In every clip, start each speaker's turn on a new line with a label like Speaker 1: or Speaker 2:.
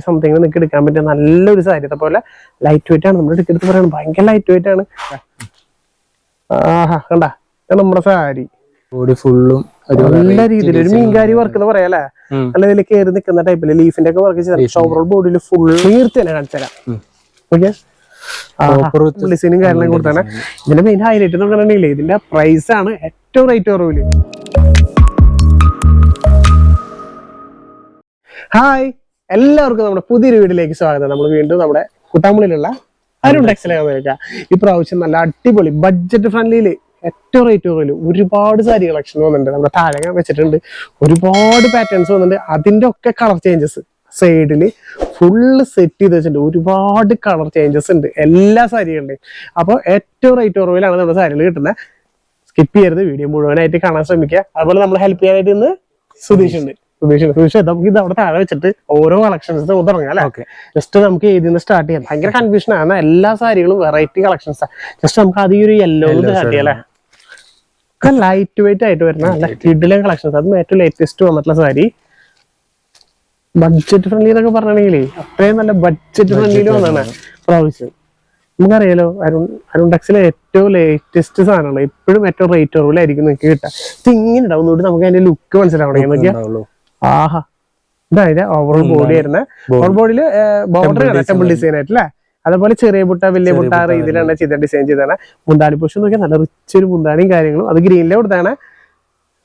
Speaker 1: Something
Speaker 2: body ഫുള്ളും ഒരു
Speaker 1: നല്ല രീതിയിൽ ഒരു മീൻകാരി വർക്ക് എന്ന് പറയാല്ലേ. നല്ല ഇതിൽ കയറി നിൽക്കുന്ന ടൈപ്പിൽ ലീഫിന്റെ ഒക്കെ വർക്ക് ചെയ്താൽ ഓവറോൾ ബോഡിയിൽ ഫുൾ നീർത്തി തന്നെ കാണിച്ചു തരാം.
Speaker 2: ഉം.
Speaker 1: ഓക്കെ ഡിസൈനും കാര്യങ്ങളും കൊടുത്താണ് ഇതിന്റെ മെയിൻ ഹൈലൈറ്റ് എന്ന് പറഞ്ഞിട്ടുണ്ടെങ്കിൽ ഇതിന്റെ പ്രൈസ് ആണ് ഏറ്റവും റേറ്റ് കുറവിൽ ഹായ് എല്ലാവർക്കും നമ്മുടെ പുതിയൊരു വീഡിയോയിലേക്ക് സ്വാഗതം. നമ്മൾ വീണ്ടും നമ്മുടെ കുട്ടാമ്പളിയിലുള്ള അരുൺ ടെക്സിലേക്ക് വന്നേക്കാം ഈ പ്രാവശ്യം നല്ല അടിപൊളി ബഡ്ജറ്റ് ഫ്രണ്ട്ലിയിൽ ഏറ്റവും റേറ്റ് കുറവിൽ ഒരുപാട് സാരി കളക്ഷൻ വന്നിട്ടുണ്ട്. നമ്മുടെ താഴെ വെച്ചിട്ടുണ്ട്. ഒരുപാട് പാറ്റേൺസ് വന്നിട്ടുണ്ട്. അതിന്റെ ഒക്കെ കളർ ചേഞ്ചസ് സൈഡിൽ ഫുള്ള് സെറ്റ് ചെയ്ത് വെച്ചിട്ടുണ്ട്. ഒരുപാട് കളർ ചേഞ്ചസ് ഉണ്ട്. എല്ലാ സാരികളുടെയും. അപ്പോൾ ഏറ്റവും റേറ്റ് കുറവിലാണ് നമ്മുടെ സാരികൾ കിട്ടുന്നത്. സ്കിപ്പ് ചെയ്യരുത്. വീഡിയോ മുഴുവനായിട്ട് കാണാൻ ശ്രമിക്കുക. അതുപോലെ നമ്മൾ ഹെൽപ്പ് ചെയ്യാനായിട്ട് ഇന്ന് സുധീഷ് ഉണ്ട്. നമുക്ക് ഇത് അവിടെ താഴെ വെച്ചിട്ട് ഓരോ കളക്ഷൻസ് തുടങ്ങാം അല്ലെ? ജസ്റ്റ് നമുക്ക് ഏതിൽ നിന്ന് സ്റ്റാർട്ട് ചെയ്യാം. ഭയങ്കര കൺഫ്യൂഷൻ ആണ്. എല്ലാ സാരികളും വെറൈറ്റി കളക്ഷൻസ് ജസ്റ്റ് നമുക്ക് അത് ഈ ഒരു യെല്ലോ സ്റ്റാർട്ട് ചെയ്യാം അല്ലെ? ഒക്കെ ലൈറ്റ് വെയിറ്റ് ആയിട്ട് വരുന്ന നല്ല കിഡിലെ കളക്ഷൻസ് അതും ഏറ്റവും ലേറ്റസ്റ്റ് വന്നിട്ടുള്ള സാരി. ബഡ്ജറ്റ് ഫ്രണ്ട്ലി എന്നൊക്കെ പറഞ്ഞാണെങ്കിൽ അത്രയും നല്ല ബഡ്ജറ്റ് ഫ്രണ്ട്ലിയിൽ വന്നതാണ് പ്രാവശ്യം നമുക്കറിയാലോ അരുൺ അരുൺ ടെക്സിലെ ഏറ്റവും ലേറ്റസ്റ്റ് സാധനമാണ്. എപ്പോഴും ഏറ്റവും റേറ്റ് കുറവിലായിരിക്കും നിങ്ങൾക്ക് കിട്ടുക. ഇത് ഇങ്ങനെ ഉണ്ടാവും നമുക്ക് അതിന്റെ ലുക്ക് മനസ്സിലാവണം. നോക്കിയാ?
Speaker 2: ഉണ്ടാവുള്ളൂ.
Speaker 1: ആഹാ. ഇതായത് ഓവറോൾ ബോഡി വരുന്ന ഓവർ ബോഡിയിൽ ബോർഡർ ടെമ്പിൾ ഡിസൈൻ ആയിട്ട് അല്ലേ അതേപോലെ ചെറിയ ബുട്ട വലിയ ബുട്ട ആ രീതിയിലാണ് ചെയ്ത ഡിസൈൻ ചെയ്താണ് മുന്താണി പുഷ് നോക്കിയാൽ നല്ല റിച്ച് ഒരു മുന്താണിയും കാര്യങ്ങളും. അത് ഗ്രീനിലെ കൊടുത്താണ്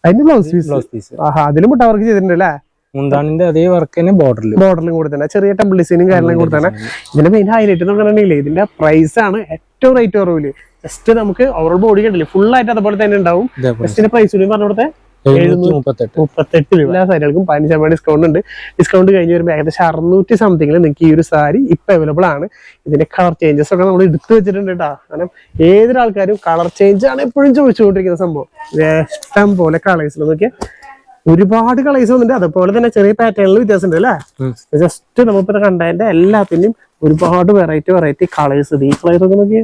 Speaker 1: അതിന് ബ്ലൗസ് പീസ്
Speaker 2: ബ്ലൗസ് പീസ്
Speaker 1: ആഹാ അതിലും മുട്ട വർക്ക് ചെയ്തിട്ടുണ്ട് അല്ലേ
Speaker 2: മുന്താണിന്റെ അതേ വർക്ക് തന്നെ ബോർഡറിൽ
Speaker 1: ബോർഡറിലും കൊടുത്തന്നെ ചെറിയ ടെമ്പിൾ ഡിസൈനും കാര്യങ്ങളും കൊടുത്താണ് ഇതിന്റെ മെയിൻ ഹൈലൈറ്റ് എന്ന് പറഞ്ഞിട്ടുണ്ടെങ്കിൽ ഇതിന്റെ പ്രൈസ് ആണ് ഏറ്റവും റേറ്റ് കുറവിൽ ജസ്റ്റ് നമുക്ക് ഓവറോൾ ബോഡി കണ്ടില്ലേ ഫുൾ ആയിട്ട് അതുപോലെ തന്നെ ഉണ്ടാവും. ജസ്റ്റിന്റെ പ്രൈസ് കൂടി പറഞ്ഞു കൊടുത്തേ
Speaker 2: മുപ്പത്തെട്ട്.
Speaker 1: രൂപ. എല്ലാ സാരികൾക്കും പതിനഞ്ച് ശതമാനം ഡിസ്കൗണ്ട് ഉണ്ട്. ഡിസ്കൗണ്ട് കഴിഞ്ഞ് വരുമ്പോൾ ഏകദേശം അറുന്നൂറ്റി സംതിങ്ങിൽ നിങ്ങൾക്ക് ഈ ഒരു സാരി ഇപ്പൊ അവൈലബിൾ ആണ്. ഇതിന്റെ കളർ ചേഞ്ചസ് ഒക്കെ നമ്മൾ എടുത്തു വെച്ചിട്ടുണ്ട് കേട്ടോ കാരണം ഏതൊരാൾക്കാരും കളർ ചേഞ്ച് ആണ് എപ്പോഴും ചോദിച്ചുകൊണ്ടിരിക്കുന്ന സംഭവം. ഇഷ്ടം പോലെ കളേഴ്സിൽ നോക്കിയാൽ ഒരുപാട് കളേഴ്സ് വന്നിട്ടുണ്ട്. അതുപോലെ തന്നെ ചെറിയ പാറ്റേണിൽ വ്യത്യാസം ഉണ്ട് അല്ലേ. ജസ്റ്റ് നമ്മളിപ്പോ കണ്ടതിന്റെ എല്ലാത്തിന്റെയും ഒരുപാട് വെറൈറ്റി വെറൈറ്റി കളേഴ്സ് ഈ കളേഴ്സ് ഒക്കെ നോക്കി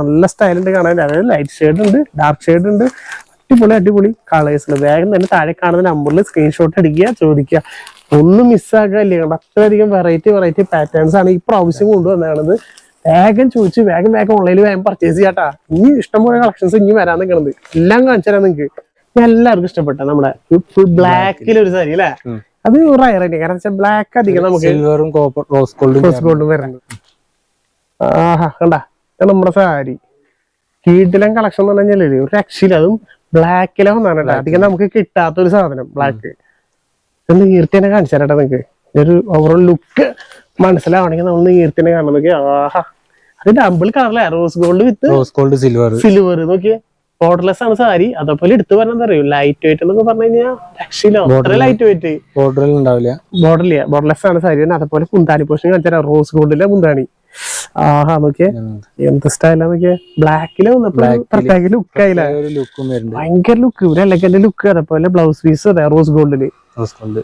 Speaker 1: നല്ല സ്റ്റൈലുണ്ട് കാണാൻ. അതായത് ലൈറ്റ് ഷെയ്ഡ് ഉണ്ട് ഡാർക്ക് ഷെയ്ഡ് ഉണ്ട്. അടിപൊളി അടിപൊളി കളേഴ്സ് ഉണ്ട് വേഗം തന്നെ താഴെ കാണുന്ന നമ്പറിൽ സ്ക്രീൻഷോട്ട് അടിക്കുക ചോദിക്കുക. ഒന്നും മിസ്സാകില്ല കണ്ട അത്രയധികം വെറൈറ്റി വെറൈറ്റി പാറ്റേൺസ് ആണ് ഈ പ്രാവശ്യം കൊണ്ടുവന്നത് വേഗം ചോദിച്ച് വേഗം വേഗം ഓൺലൈനിൽ വേഗം പർച്ചേസ് ചെയ്യാട്ടാ ഇനി ഇഷ്ടംപോലെ കളക്ഷൻസ് ഇനി വരാൻ നിൽക്കണത് എല്ലാം കാണിച്ചു തരാം നിങ്ങൾക്ക് എല്ലാവർക്കും ഇഷ്ടപ്പെട്ട നമ്മുടെ ബ്ലാക്കിൽ ഒരു സാരി അല്ലേ. അത് റയർ തന്നെ കാരണം വെച്ചാൽ ബ്ലാക്ക് അധികം നമുക്ക്
Speaker 2: സിൽവറും കോപ്പർ റോസ് ഗോൾഡും
Speaker 1: റോസ് ഗോൾഡും ആഹാ കണ്ട. നമ്മുടെ സാരി. കീട്ടിലും കളക്ഷൻ എന്ന് പറഞ്ഞാൽ ഒരു രക്ഷയില്ല. അതും ബ്ലാക്കിലെ ഒന്നാണ് എന്നാണ് അധികം നമുക്ക് കിട്ടാത്ത ഒരു സാധനം ബ്ലാക്ക് ഒന്ന് ഈർത്തിനെ കാണിച്ചു തരട്ടെ നിങ്ങക്ക്. ഒരു ഓവറോൾ ലുക്ക് മനസ്സിലാവണമെങ്കിൽ നമ്മൾ ഈർത്തിനെ കാണണം നോക്കി ആഹാ. അത് double കളറല്ലേ rose gold with
Speaker 2: rose gold silver
Speaker 1: silver നോക്കിയേ. ബോർഡർലെസ് ആണ് സാരി. അതേപോലെ എടുത്തു പറഞ്ഞാൽ അറിയോ? ലൈറ്റ് വെയിറ്റ് എന്നൊക്കെ പറഞ്ഞു കഴിഞ്ഞാൽ രക്ഷയില്ല. അത്ര ലൈറ്റ് വെയിറ്റ്
Speaker 2: ബോർഡറിൽ ഉണ്ടാവില്ല.
Speaker 1: ബോർഡറില്ല ബോർഡർലെസ് ആണ് സാരി. അതേപോലെ കുന്താണി പോഷൻ കാണിച്ചാൽ റോസ് ഗോൾഡിലെ കുന്താണി ആഹാ നോക്കിയേ. എന്ത് സ്റ്റൈലാ നോക്കിയേ? ബ്ലാക്കിൽ പ്രത്യേക ലുക്ക് ആയില്ല? ഭയങ്കര ലുക്ക് ഒരു ലുക്ക് അതേപോലെ ബ്ലൗസ് പീസ് അതെ റോസ് ഗോൾഡിൽ
Speaker 2: റോസ് ഗോൾഡ്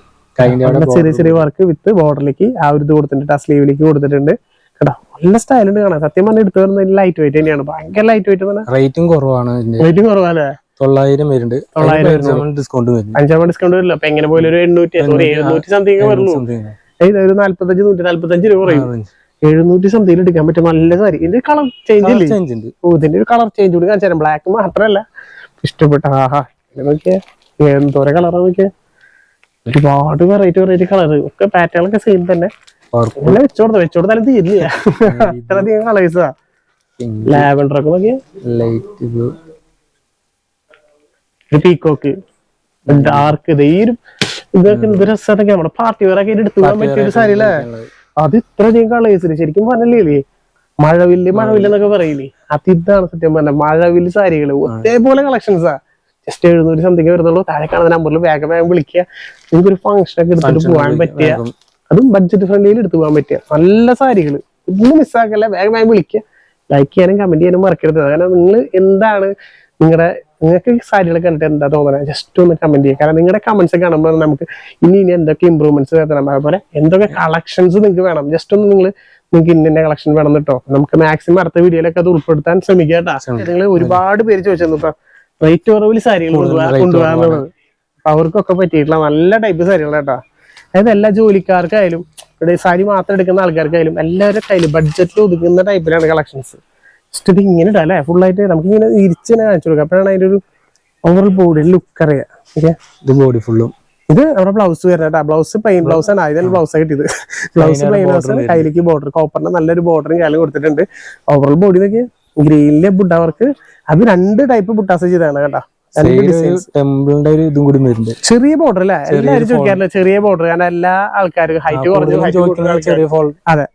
Speaker 1: ചെറിയ ചെറിയ വർക്ക് വിത്ത് ബോർഡറിലേക്ക് ആ ഒരു ഇത് കൊടുത്തിട്ടുണ്ട് ആ സ്ലീവിലേക്ക് കൊടുത്തിട്ടുണ്ട്. കേട്ടോ നല്ല സ്റ്റൈൽ ഉണ്ട് കാണാൻ. സത്യം പറഞ്ഞാൽ എടുത്തു വരുന്നത് ലൈറ്റ് വെയിറ്റ് തന്നെയാണ്. ഭയങ്കര ലൈറ്റ് വെയിറ്റ്
Speaker 2: റേറ്റും കുറവാണ്
Speaker 1: റേറ്റും കുറവല്ലേ?
Speaker 2: തൊള്ളായിരം വരുന്നുണ്ട്.
Speaker 1: തൊള്ളായിരം
Speaker 2: ഡിസ്കൗണ്ട് വരും
Speaker 1: അഞ്ചാം ഡിസ്കൗണ്ട് വരില്ല. അപ്പൊ എങ്ങനെ പോലും ഒരു എണ്ണൂറ്റി സോറി എഴുന്നൂറ്റി സംതിങ് വരുള്ളൂ ഒരു നാല്പത്തഞ്ച് നൂറ്റി നാല്പത്തഞ്ച് രൂപ കുറയും. എഴുന്നൂറ്റി സംതിങ് എടുക്കാൻ പറ്റും നല്ല സാരി. ഇതിന്റെ കളർ ചേഞ്ച് ഇല്ലേ?
Speaker 2: change ഉണ്ട്.
Speaker 1: ഓ ഇതിന്റെ ഒരു കളർ ചേഞ്ച് കൂടി കാണിച്ചു തരാം. ബ്ലാക്ക് മാത്രല്ല ഇഷ്ടപ്പെട്ട ആഹാ. നോക്കിയേ. എന്തോരം കളറാ നോക്കിയേ. ഒരുപാട് വെറൈറ്റി വെറൈറ്റി കളർ ഒക്കെ പാറ്റേൺ ഒക്കെ സെയിം തന്നെ. വെച്ചോടുത്ത വെച്ചോടുത്താലും തീരില്ല. അത്രയധികം കളേഴ്സാ ലാവൻഡർ ഒക്കെ നോക്കിയേ.
Speaker 2: ലൈറ്റ് ബ്ലൂ
Speaker 1: ഒരു പീക്കോക്ക് ഡാർക്ക് ഇത് ഈ ഒരു ഇതൊക്കെ എന്ത് രസമാണ് നമ്മുടെ പാർട്ടി വെയർ ഒക്കെ എടുത്തു പോകാൻ പറ്റിയ ഒരു സാരി അല്ലേ? അത് ഇത്രയധികം കളേഴ്സിന് ശരിക്കും പറഞ്ഞില്ലേ? മഴവില്ല് മഴവില്ല്. എന്നൊക്കെ പറയില്ലേ? അത് ഇതാണ് സത്യം പറഞ്ഞ മഴവില്ല് സാരികൾ. ഒരേപോലെ കളക്ഷൻസാ ജസ്റ്റ് എഴുന്നൂറ് സംതിങ് വരുന്നുള്ളൂ. താഴെ കാണുന്ന നമ്പറിൽ വേഗം വേഗം വിളിക്കുക. നിങ്ങൾക്ക് ഒരു ഫംഗ്ഷൻ ഒക്കെ എടുത്തിട്ട് പോകാൻ പറ്റിയ. അതും ബഡ്ജറ്റ് ഫ്രണ്ട്ലിയിൽ എടുത്തു പോകാൻ പറ്റിയ. നല്ല സാരികൾ ഇതൊന്നും മിസ്സാക്കല്ല വേഗം വേഗം വിളിക്കുക. ലൈക്ക് ചെയ്യാനും കമന്റ് ചെയ്യാനും മറക്കരുത്. കാരണം നിങ്ങൾ എന്താണ് നിങ്ങളുടെ നിങ്ങൾക്ക് സാരികളെ കണ്ടിട്ട് എന്താ തോന്നുന്നത് ജസ്റ്റ് ഒന്ന് കമന്റ് ചെയ്യുക കാരണം നിങ്ങളുടെ കമന്റ്സ് കാണുമ്പോൾ നമുക്ക് ഇനി ഇനി എന്തൊക്കെ ഇമ്പ്രൂവ്മെന്റ്സ് വരുത്തണം അതുപോലെ എന്തൊക്കെ കളക്ഷൻസ് നിങ്ങൾക്ക് വേണം? ജസ്റ്റ് ഒന്ന് നിങ്ങൾ നിങ്ങൾക്ക് ഇന്ന കളക്ഷൻ വേണം കേട്ടോ നമുക്ക് മാക്സിമം അടുത്ത വീഡിയോയിലൊക്കെ അത് ഉൾപ്പെടുത്താൻ ശ്രമിക്കുക കേട്ടോ. നിങ്ങൾ ഒരുപാട് പേര് ചോദിച്ചിരുന്നു ഇപ്പൊ റേറ്റ് കുറവിൽ സാരികൾ കൊണ്ടുപോകാന്നുള്ളത് അവർക്കൊക്കെ പറ്റിയിട്ടുള്ള നല്ല ടൈപ്പ് സാരികൾ കേട്ടോ അതായത് എല്ലാ ജോലിക്കാർക്കായാലും സാരി മാത്രം എടുക്കുന്ന ആൾക്കാർക്കായാലും എല്ലാവരുടെ കയ്യിൽ ബഡ്ജറ്റിൽ ഒതുക്കുന്ന ടൈപ്പിലാണ് കളക്ഷൻസ് ജസ്റ്റ് ഇത് ഇങ്ങനെ ഇടാം അല്ലേ? ഫുള്ളായിട്ട് നമുക്ക് ഇങ്ങനെ ഇരിച്ച് തന്നെ കാണിച്ചു കൊടുക്കാം. അപ്പോഴാണ് അതിന്റെ ഒരു ഓവറോൾ ബോഡി ലുക്ക് അറിയാം. ഓക്കെ
Speaker 2: ഇത് ബോഡി ഫുള്ളും
Speaker 1: ഇത് നമ്മുടെ ബ്ലൗസ് വരുന്നത് ബ്ലൗസ് പ്ലെയിൻ ബ്ലൗസ് ആണ്. ആദ്യം ബ്ലൗസ് കിട്ടിയത് ബ്ലൗസ് പ്ലെയിൻ ബ്ലൗസ് ആണ് കയ്യിലേക്ക് ബോർഡർ കോപ്പറിന്റെ നല്ലൊരു ബോർഡറും കാലം കൊടുത്തിട്ടുണ്ട്. ഓവറോൾ ബോഡി നോക്കി ഗ്രീനിലെ ബുഡ വർക്ക് അത് രണ്ട് ടൈപ്പ് ബുട്ടാസ് ചെയ്താണ് കേട്ടോ.
Speaker 2: ടെമ്പിളിന്റെ ഒരു ഇതും കൂടി വരുന്നുണ്ട്.
Speaker 1: ചെറിയ ബോർഡർ അല്ലേ? എല്ലാവരും ചോദിക്കാറില്ല? ചെറിയ ബോർഡർ കാരണം എല്ലാ ആൾക്കാർക്കും ഹൈറ്റ് കുറഞ്ഞ
Speaker 2: ചെറിയ
Speaker 1: അതെ.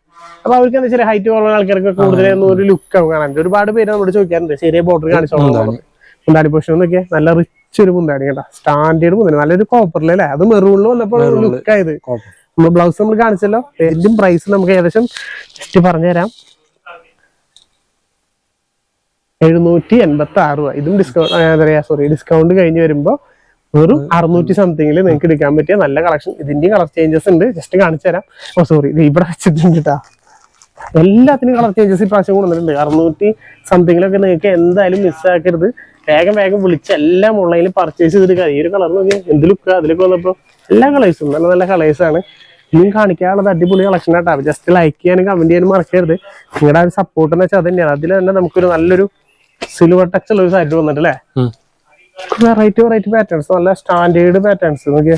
Speaker 1: അപ്പൊ അവർക്ക് എന്താ വെച്ചാൽ ഹൈറ്റ് കുറവുള്ള ആൾക്കാർക്ക് കൂടുതൽ ഒരു ലുക്ക് ആവും കാണാൻ. ഒരുപാട് പേര് നമ്മളോട് ചോദിക്കാറുണ്ട് ചെറിയ ബോർഡർ കാണിച്ചോളാം മുന്താടി പൊഷൻ എന്നൊക്കെ നല്ല റിച്ച് ഒരു മുന്താടി കേട്ടോ. സ്റ്റാൻഡേർഡ് മുന്താടി. നല്ലൊരു കോപ്പറിൽ അല്ലേ? അത് മെറൂണിൽ വന്നപ്പോൾ ലുക്ക് ആയത്. നമ്മൾ ബ്ലൗസ് നമ്മൾ കാണിച്ചല്ലോ. ഇതിന്റെ പ്രൈസ് നമുക്ക് ഏകദേശം ജസ്റ്റ് പറഞ്ഞുതരാം. എഴുന്നൂറ്റി എൺപത്തി ആറ് രൂപ. ഇതും ഡിസ്കൗണ്ട് എന്താ പറയാ സോറി ഡിസ്കൗണ്ട് കഴിഞ്ഞ് വരുമ്പോ വെറും അറുന്നൂറ്റി സംതിങ്ങിൽ നിങ്ങൾക്ക് എടുക്കാൻ പറ്റിയ നല്ല കളക്ഷൻ ഇതിന്റെയും കളർ ചേഞ്ചസ് ഉണ്ട്. ജസ്റ്റ് കാണിച്ചു തരാം. ഓ സോറി ഇത് ഇവിടെ വെച്ചിട്ടുണ്ട് കേട്ടാ. എല്ലാത്തിനും കളർ ചേഞ്ചസ് ഇപ്രാവശ്യം കൊണ്ടുവന്നിട്ടുണ്ട്. അറുന്നൂറ്റി സംതിങ്ങിലൊക്കെ നിങ്ങൾക്ക് എന്തായാലും മിസ്സാക്കരുത് വേഗം വേഗം വിളിച്ച് എല്ലാം ഓൺലൈനിൽ പർച്ചേസ് ചെയ്തെടുക്കുക ഈ ഒരു കളർ നോക്കിയാൽ എന്ത് ലുക്ക് അതിലൊക്കെ വന്നപ്പോൾ എല്ലാ കളേഴ്സും നല്ല നല്ല കളേഴ്സാണ് ഇനിയും കാണിക്കാനുള്ളത് അടിപൊളി കളക്ഷൻ ആട്ടോ ജസ്റ്റ് ലൈക്ക് ചെയ്യാനും കമന്റ് ചെയ്യാനും മറക്കരുത്. നിങ്ങളുടെ ആ ഒരു സപ്പോർട്ട് എന്ന് വെച്ചാൽ അത് തന്നെയാണ്. അതിൽ തന്നെ നമുക്കൊരു നല്ലൊരു സിൽവർ ടച്ച് ഉള്ള ഒരു സൈഡ് വന്നിട്ട് അല്ലേ? വെറൈറ്റി വെറൈറ്റി പാറ്റേൺസ് നല്ല സ്റ്റാൻഡേർഡ് പാറ്റേൺസ് നോക്കിയേ.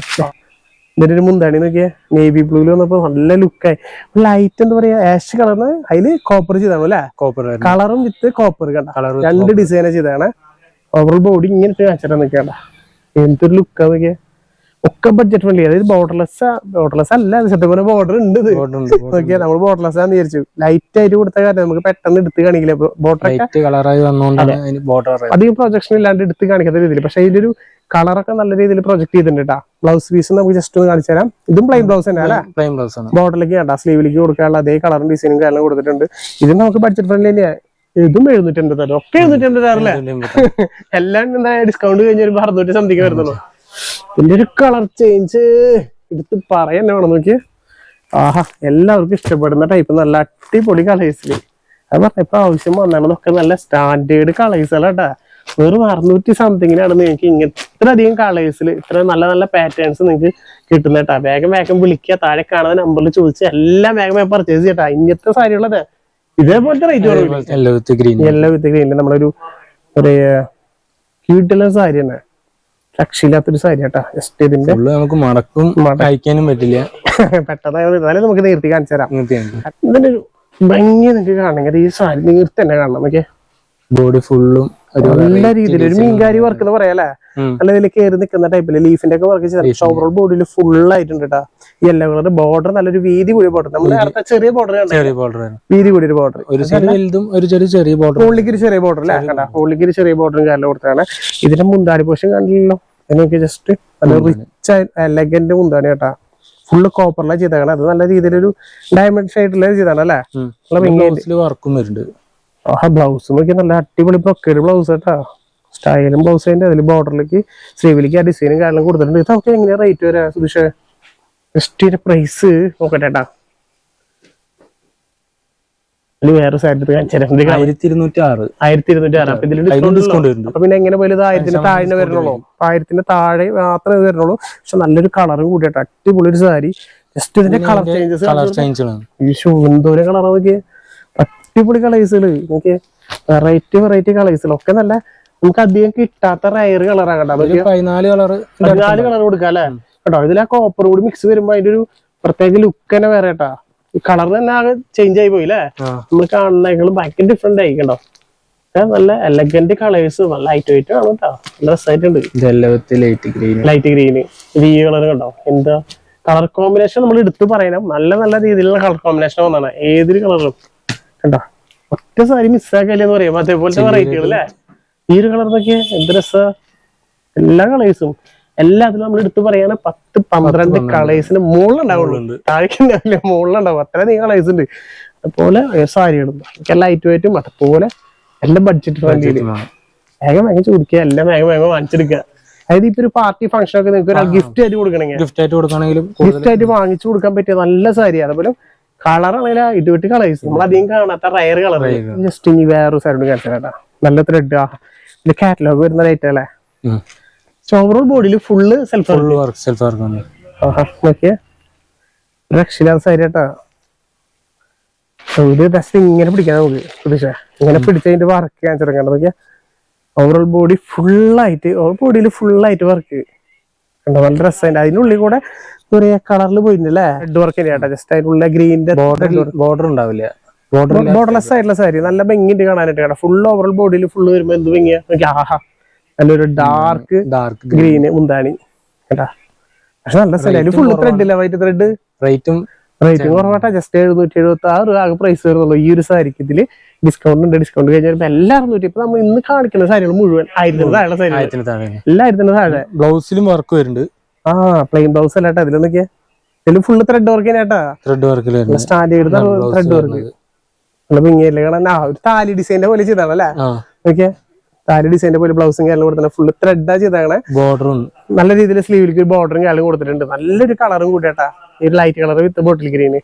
Speaker 1: ഇതിന്റെ ഒരു മുന്താണി നോക്കിയേ. നേവി ബ്ലൂൽ വന്നപ്പോ നല്ല ലുക്കായി ലൈറ്റ് എന്താ പറയാ ആഷ് കളറിന് അതിൽ കോപ്പർ ചെയ്താണ് അല്ലെ?
Speaker 2: കോപ്പർ
Speaker 1: കളറും വിത്ത് കോപ്പർ കണ്ട.
Speaker 2: കളർ
Speaker 1: രണ്ട് ഡിസൈനാ ചെയ്താണ് ഓവറോൾ ബോഡി ഇങ്ങനെ കാണിച്ചിട്ട് നിൽക്കണ്ട എന്തൊരു ലുക്കാ നോക്കിയേ. ഒക്കെ ബഡ്ജറ്റ് ഫ്രണ്ട്ലി അതായത് ബോർഡർലെസ് ബോർഡർലെസ് അല്ല സത്യം പറഞ്ഞാൽ ബോർഡർ ഉണ്ട് ഇത്. നോക്കിയാ നമ്മൾ ബോർഡർലെസ് ആണെന്ന് വിചാരിച്ചു. ലൈറ്റ് ആയിട്ട് കൊടുത്ത കാരണം നമുക്ക് പെട്ടെന്ന് എടുത്ത് കാണിക്കില്ല. ബോർഡർ അധികം പ്രൊജക്ഷൻ ഇല്ലാണ്ട് എടുത്ത് കാണിക്കാത്ത രീതിയിൽ. പക്ഷെ അതിന്റെ ഒരു കളറൊക്കെ നല്ല രീതിയിൽ പ്രൊജക്ട് ചെയ്തിട്ടുണ്ട് കേട്ടോ ബ്ലൗസ് പീസ് നമുക്ക് ജസ്റ്റ് ഒന്ന് കാണിച്ചു തരാം. ഇതും പ്ലെയിൻ ബ്ലൗസ് തന്നെ അല്ലേ?
Speaker 2: പ്ലെയിൻ ബ്ലൗസ് ആണ്.
Speaker 1: ബോർഡറിലേക്ക് കണ്ട സ്ലീവിലേക്ക് കൊടുക്കാനുള്ള അതേ കളറും ഡിസൈനും കാര്യങ്ങളും കൊടുത്തിട്ടുണ്ട്. ഇത് നമുക്ക് ബഡ്ജറ്റ് ഫ്രണ്ട്ലി തന്നെയാണ് ഇതും എഴുന്നൂറ്റി എൺപത്തി ആറ് ഒക്കെ എഴുന്നൂറ്റി എഴുന്നൂറ്റമ്പത് തരാറല്ലേ എല്ലാം എന്താ ഡിസ്കൗണ്ട് കഴിഞ്ഞാൽ ഒരു അറുന്നൂറ്റി സംതിങ് വരുന്നുള്ളൂ. ഇതിന്റെ ഒരു കളർ ചേഞ്ച് എടുത്ത് പറയാൻ വേണം നോക്കിയേ. ആഹാ എല്ലാവർക്കും ഇഷ്ടപ്പെടുന്ന ടൈപ്പ് നല്ല അടിപൊളി കളേഴ്സിൽ അത് പറഞ്ഞപ്പോ ആവശ്യം വന്നാണെന്നൊക്കെ നല്ല സ്റ്റാൻഡേർഡ് കളേഴ്സുകളാട്ടാ വെറും അറുന്നൂറ്റി സംതിങ്ങിനാണ് നിങ്ങൾക്ക് ഇങ്ങനെ ഇത്ര അധികം കളേഴ്സിൽ ഇത്ര നല്ല നല്ല പാറ്റേൺസ് നിങ്ങൾക്ക് കിട്ടുന്ന കേട്ടാ വേഗം വേഗം വിളിക്കുക. താഴെ കാണുന്ന നമ്പറിൽ ചോദിച്ച് എല്ലാം വേഗം വേഗം പർച്ചേസ് ചെയ്യട്ടാ ഇങ്ങനത്തെ ഉള്ളത്. ഇതേപോലത്തെ rate
Speaker 2: yellow with green
Speaker 1: yellow with ഗ്രീനിൽ നമ്മളൊരു ഒരു ക്യൂട്ടുള്ള സാരി തന്നെ. രക്ഷയില്ലാത്തൊരു സാരി കേട്ടാ ജസ്റ്റ് ഇതിന്റെ
Speaker 2: നമുക്ക് മടക്കും അയക്കാനും പറ്റില്ല.
Speaker 1: പെട്ടതായാലും എന്നാലും നമുക്ക് നേരത്തെ കാണിച്ചു തരാം. ഇതിന്റെ ഒരു ഭംഗി നിങ്ങൾക്ക് കാണണമെങ്കിൽ ഈ സാരി നേരത്തെ തന്നെ കാണണം. ഓക്കെ?
Speaker 2: ബോഡി ഫുള്ളും
Speaker 1: നല്ല രീതിയിൽ ഒരു മീൻകാരി വർക്ക് എന്ന് പറയാല്ലേ
Speaker 2: അല്ലെങ്കിൽ
Speaker 1: നല്ല ഇതിൽ കയറി നിൽക്കുന്ന ടൈപ്പിൽ ലീഫിന്റെ ഒക്കെ വർക്ക് ചെയ്ത ഓവറോൾ ബോഡിയിൽ ഫുൾ ആയിട്ടുണ്ട് കേട്ടോ യെല്ലോ കളർ ബോർഡർ നല്ലൊരു വീതി കൂടിയ ബോർഡർ നമ്മൾ നേരത്തെ ചെറിയ ബോർഡർ
Speaker 2: ചെറിയ ബോർഡർ
Speaker 1: വീതി കൂടിയ ഒരു ബോർഡർ
Speaker 2: ഒരു ചെറിയ വലുതും ഒരു ചെറിയ ചെറിയ ബോർഡർ
Speaker 1: ഒരു ചെറിയ ബോർഡർ അല്ലേ? കണ്ട? ഒരു ചെറിയ ബോർഡറും കാരണം കൊടുത്താണ് ഇതിന്റെ മുന്താടി പോഷൻ കണ്ടില്ലല്ലോ? നോക്കി ജസ്റ്റ് നല്ല റിച്ച് എലഗന്റ് മുന്താണി കേട്ടാ. ഫുള്ള് കോപ്പറിലാണ് ചെയ്തേക്കണം. അത് നല്ല രീതിയിലൊരു ഡയമണ്ട് ഷൈഡിലെ ചെയ്താണ് അല്ലേ?
Speaker 2: വർക്കും വരുന്നുണ്ട്.
Speaker 1: ആ ബ്ലൗസ് നോക്കി നല്ല അടിപൊളി ബ്രൊക്കേഡ് ബ്ലൗസ് കേട്ടാ. സ്റ്റൈലും ബ്ലൗസ് അതിന്റെ അതിൽ ബോർഡറിലേക്ക് സ്ലീവിലേക്ക് ആ ഡിസൈനും കാര്യങ്ങളും കൊടുത്തിട്ടുണ്ട്. ഇതൊക്കെ എങ്ങനെയാ റേറ്റ് വരാ സുധീഷ് ജസ്റ്റ് പ്രൈസ് നോക്കട്ടെ കേട്ടാ വേറെ സൈഡ് കാണിച്ചു
Speaker 2: ആയിരത്തി ഇരുന്നൂറ്റി ആറ്
Speaker 1: ആയിരത്തി ഇരുന്നൂറ്റി ആറ് അപ്പൊ ഇതിൽ ഡിസ്കൗണ്ട്
Speaker 2: ഡിസ്കൗണ്ട് വരുന്നുണ്ട്.
Speaker 1: അപ്പൊ പിന്നെ എങ്ങനെ പോലും ഇത് ആയിരത്തിന് താഴെ വരണോ അപ്പൊ ആയിരത്തിന്റെ താഴെ മാത്രമേ വരണുള്ളൂ വരുന്നുള്ളൂ. പക്ഷെ നല്ലൊരു കളർ കൂടിയിട്ട്. അടിപൊളി ഒരു സാരി. ജസ്റ്റ് ഇതിന്റെ കളർ ചേഞ്ചസ്
Speaker 2: കളർ
Speaker 1: ഷൂ എന്തോരം കളർ നോക്കിയേ. അടിപൊളി കളേഴ്സുകൾ നോക്കിയേ വെറൈറ്റി വെറൈറ്റി കളേഴ്സുകൾ ഒക്കെ നല്ല നമുക്ക് അധികം കിട്ടാത്ത റയർ കളറാണ് കേട്ടോ.
Speaker 2: ഒരു പതിനാല് കളർ
Speaker 1: പതിനാല് കളർ കൊടുക്കാം അല്ലേ? കേട്ടോ ഇതിൽ ആ കോപ്പർ കൂടി മിക്സ് വരുമ്പോ അതിന്റെ ഒരു പ്രത്യേക ലുക്ക് തന്നെ വേറെ കേട്ടാ. കളർ തന്നെ ആകെ ചേഞ്ച് ആയി പോയി അല്ലേ നമ്മൾ കാണുന്നേക്കാളും ഭയങ്കര ഡിഫറെന്റ് ആയി ഒക്കെ നല്ല എലഗന്റ് കളേഴ്സ് നല്ല ലൈറ്റ് വെയിറ്റ് ആണ് കേട്ടോ. നല്ല രസമായിട്ടുണ്ട്
Speaker 2: ലൈറ്റ് ഗ്രീൻ
Speaker 1: ലൈറ്റ് വി കളർ കണ്ടോ? എന്താ? കളർ കോമ്പിനേഷൻ നമ്മൾ എടുത്തു പറയണം. നല്ല നല്ല രീതിയിലുള്ള കളർ കോമ്പിനേഷൻ വന്നാണ്. ഏതൊരു കളറും കണ്ടോ? ഒറ്റ സാരി മിസ്സാക്കല്ലെന്ന് പറയാം. അതേപോലത്തെ വെറൈറ്റികൾ അല്ലേ? ഈ ഒരു കളർ നോക്കിയേ എന്ത് രസ? എല്ലാ കളേഴ്സും എല്ലാത്തിലും നമ്മൾ എടുത്തു പറയാണ് പത്ത് പന്ത്രണ്ട് കളേഴ്സിന് മുകളിലുണ്ടാവുള്ളൂ. താഴേക്കുണ്ടാവില്ല മുകളിലുണ്ടാവും. നീ കളേഴ്സ് ഉണ്ട്. അതുപോലെ സാരികളും എല്ലാ ലൈറ്റ് വെയിറ്റും അതുപോലെ എല്ലാം ബഡ്ജറ്റ് ഫ്രണ്ട്ലി വേഗം വേഗം ചോദിക്കുക എല്ലാം വേഗം വേഗം വാങ്ങിച്ചെടുക്കുക. അതായത് ഇപ്പൊ ഒരു പാർട്ടി ഫംഗ്ഷൻ ഒക്കെ നിങ്ങൾക്ക് ഒരു ഗിഫ്റ്റ് ആയിട്ട് കൊടുക്കണെങ്കിൽ.
Speaker 2: ഗിഫ്റ്റ് ആയിട്ട് കൊടുക്കണമെങ്കിലും
Speaker 1: ഗിഫ്റ്റ് ആയിട്ട് വാങ്ങിച്ചു കൊടുക്കാൻ പറ്റിയ നല്ല സാരി അതുപോലെ കളർ ആണെങ്കിൽ ഇട്ടുവിട്ട് കളേഴ്സ് നമ്മൾ അധികം കാണാത്ത റയർ കളർ ജസ്റ്റ് ഇനി വേറെ സൈഡ് കേട്ടാ. നല്ല ത്രെഡ് ആ. ഇത് കാറ്റലോഗ് വരുന്ന റേറ്റ് അല്ലേ? ഓവറോൾ ബോഡിയിൽ full self
Speaker 2: full work self work ആണ്.
Speaker 1: നോക്കിയേ. രക്ഷയില്ലാത്ത സാരി കേട്ടാ ഇത് ജസ്റ്റ് ഇങ്ങനെ പിടിക്കാൻ നമുക്ക് പ്രതീക്ഷ ഇങ്ങനെ പിടിച്ചതിന്റെ വർക്ക് ഞാൻ ചെറുക്കണ്ട നോക്കിയാ. ഓവറോൾ ബോഡി ഫുള്ളായിട്ട് ഓവർ ബോഡിയിൽ ഫുള്ളായിട്ട് വർക്ക് കണ്ടോ നല്ല രസമുണ്ട് അതിനുള്ളിൽ കൂടെ പറയാ കളറിൽ പോയിട്ടില്ലേ റെഡ് വർക്ക് തന്നെയാട്ടോ ജസ്റ്റ് അതിനുള്ള ഗ്രീനിന്റെ
Speaker 2: ബോർഡർ ബോർഡർ ഉണ്ടാവില്ല. ബോർഡർ
Speaker 1: ബോർഡർലെസ് ആയിട്ടുള്ള സാരി. നല്ല ഭംഗിയുണ്ട് കാണാനായിട്ട് കേട്ടോ. ഫുൾ ഓവറോൾ ബോഡിയിൽ ഫുള്ള് വരുമ്പോ എന്ത് ഭംഗിയാ? നോക്കി ആഹാ. നല്ലൊരു ഡാർക്ക്
Speaker 2: ഡാർക്ക്
Speaker 1: ഗ്രീന് മുന്താണി. കേട്ടാ? പക്ഷെ നല്ല സ്ഥലം. അതിൽ ഫുള്ള് ത്രെഡ് ഇല്ല വൈറ്റ് ത്രെഡ്
Speaker 2: റേറ്റും
Speaker 1: റേറ്റും കുറവാട്ടാ. ജസ്റ്റ് എഴുന്നൂറ്റി എഴുപത്തി ആറ് ആകെ പ്രൈസ് വരുന്നുള്ളൂ. ഈ ഒരു സാരിക്ക് ഇതിൽ ഡിസ്കൗണ്ട് ഉണ്ട് ഡിസ്കൗണ്ട് കഴിഞ്ഞാൽ എല്ലാം അറുന്നൂറ്റി ഇപ്പൊ നമ്മൾ ഇന്ന് കാണിക്കുന്ന സാരികൾ മുഴുവൻ ആയിരത്തിന് താഴെ സാരി
Speaker 2: ആയിരത്തിന് താഴെ.
Speaker 1: എല്ലായിരത്തിന് താഴെ.
Speaker 2: ബ്ലൗസിലും വർക്ക് വരുന്നുണ്ട്.
Speaker 1: ആ പ്ലെയിൻ ബ്ലൗസ് അല്ലാട്ടാ ഇതിൽ നോക്കിയാ ഇതിൽ ഫുള്ള് ത്രെഡ് വർക്ക്
Speaker 2: ത്രെഡ് വർക്കിൽ
Speaker 1: സ്റ്റാൻഡേർഡ് ത്രെഡ് വർക്ക് നല്ല ഭംഗിയല്ലേ ഒരു താലി ഡിസൈന്റെ പോലെ ചെയ്താണല്ലേ? നോക്കിയാ താലി ഡിസൈന്റെ പോലെ ബ്ലൗസും കാര്യം കൊടുത്തത് ഫുള്ള് ത്രെഡാ ചെയ്താണ്
Speaker 2: ബോർഡറും
Speaker 1: നല്ല രീതിയിൽ സ്ലീവിലേക്ക് ഒരു ബോർഡറും കാര്യങ്ങളും കൊടുത്തിട്ടുണ്ട്. നല്ലൊരു കളറും കൂടിയാട്ടാ. ഒരു light colour with bottle green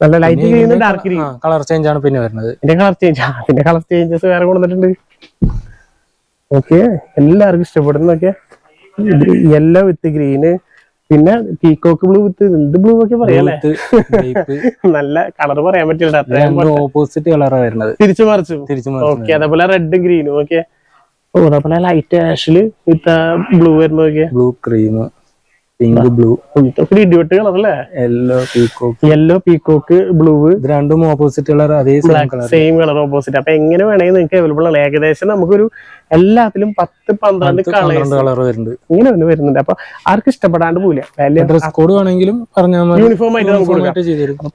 Speaker 1: നല്ല ലൈറ്റ് ഗ്രീനും ഡാർക്ക് ഗ്രീൻ
Speaker 2: കളർ ചേഞ്ച് ആണ് പിന്നെ വരുന്നത്.
Speaker 1: പിന്നെ കളർ ചേഞ്ച് അതിന്റെ കളർ ചേഞ്ചസ് വേറെ കൊണ്ടുവന്നിട്ടുണ്ട്. ഓക്കെ എല്ലാവർക്കും ഇഷ്ടപ്പെടുന്നു നോക്കിയാ യെല്ലോ വിത്ത് ഗ്രീന് പിന്നെ പീകോക്ക് ബ്ലൂ വിത്ത് എന്ത് ബ്ലൂ ഒക്കെ പറയാല്ലേ നല്ല കളർ പറയാൻ പറ്റില്ല
Speaker 2: ഓപ്പോസിറ്റ് കളറാണ് വരുന്നത്.
Speaker 1: തിരിച്ചു മറിച്ചു.
Speaker 2: തിരിച്ചു
Speaker 1: ഓക്കെ അതേപോലെ റെഡ് ഗ്രീനും ഓക്കെ ഓ അതേപോലെ ലൈറ്റ് ആഷിൽ വിത്ത് ബ്ലൂ വരുന്ന
Speaker 2: ബ്ലൂ ക്രീം പിങ്ക് ബ്ലൂ
Speaker 1: ഒരു ഇടിവെട്ട് കളർ അല്ലേ
Speaker 2: yellow peacock
Speaker 1: yellow peacock blue
Speaker 2: ഇത് രണ്ടും ഓപ്പോസിറ്റ് കളർ അതേ സെയിം കളർ
Speaker 1: ഓപ്പോസിറ്റ് അപ്പൊ എങ്ങനെ വേണമെങ്കിൽ നിങ്ങൾക്ക് അവൈലബിൾ ആണ്. ഏകദേശം നമുക്കൊരു എല്ലാത്തിലും പത്ത് പന്ത്രണ്ട്
Speaker 2: കളർ വരുന്നുണ്ട്.
Speaker 1: ഇങ്ങനെ തന്നെ വരുന്നുണ്ട്. അപ്പൊ ആർക്കും ഇഷ്ടപ്പെടാണ്ട് വാല്യൂ
Speaker 2: ഡ്രസ് കോഡ് വേണമെങ്കിലും പറഞ്ഞാൽ
Speaker 1: യൂണിഫോം ആയിട്ട് നമുക്ക്